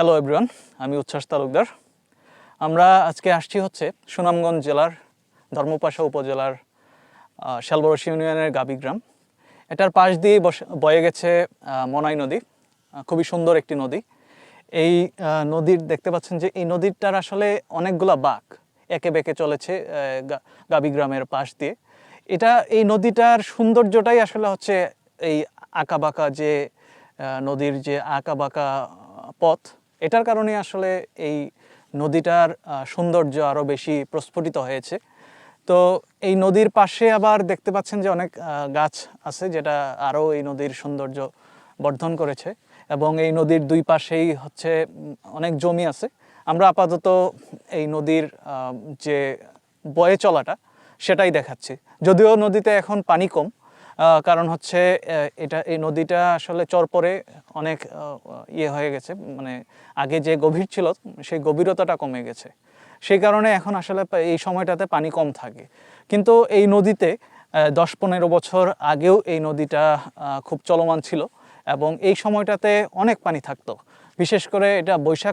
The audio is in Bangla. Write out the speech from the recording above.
হ্যালো এভরিওয়ান আমি উচ্ছ্বাস তালুকদার। আমরা আজকে আসছি হচ্ছে সুনামগঞ্জ জেলার ধর্মপাশা উপজেলার আহ, শালবরস ইউনিয়নের গাবিগ্রাম। এটার পাশ দিয়ে বয়ে গেছে মনাই নদী খুবই সুন্দর একটি নদী। এই নদীর দেখতে পাচ্ছেন যে এই নদীটার আসলে অনেকগুলা বাঁক একে বেঁকে চলেছে গাবিগ্রামের পাশ দিয়ে। এটা এই নদীটার সৌন্দর্যটাই আসলে হচ্ছে এই আঁকা বাঁকা যে নদীর যে আঁকা বাঁকা পথ এটার কারণে আসলে এই নদীটার সৌন্দর্য আরও বেশি প্রস্ফুটিত হয়েছে। তো এই নদীর পাশে আবার দেখতে পাচ্ছেন যে অনেক গাছ আছে যেটা আরও এই নদীর সৌন্দর্য বর্ধন করেছে এবং এই নদীর দুই পাশেই হচ্ছে অনেক জমি আছে। আমরা আপাতত এই নদীর যে বয়ে চলাটা সেটাই দেখাচ্ছি। যদিও নদীতে এখন পানি কম কারণ হচ্ছে এটা, এই নদীটা আসলে চরপরে অনেক ইয়ে হয়ে গেছে। মানে আগে যে গভীর ছিল, সেই গভীরতাটা কমে গেছে। সেই কারণে এখন আসলে এই সময়টাতে পানি কম থাকে। কিন্তু এই নদীতে দশ পনেরো বছর আগেও এই নদীটা খুব চলমান ছিল এবং এই সময়টাতে অনেক পানি থাকতো। বিশেষ করে এটা বৈশাখ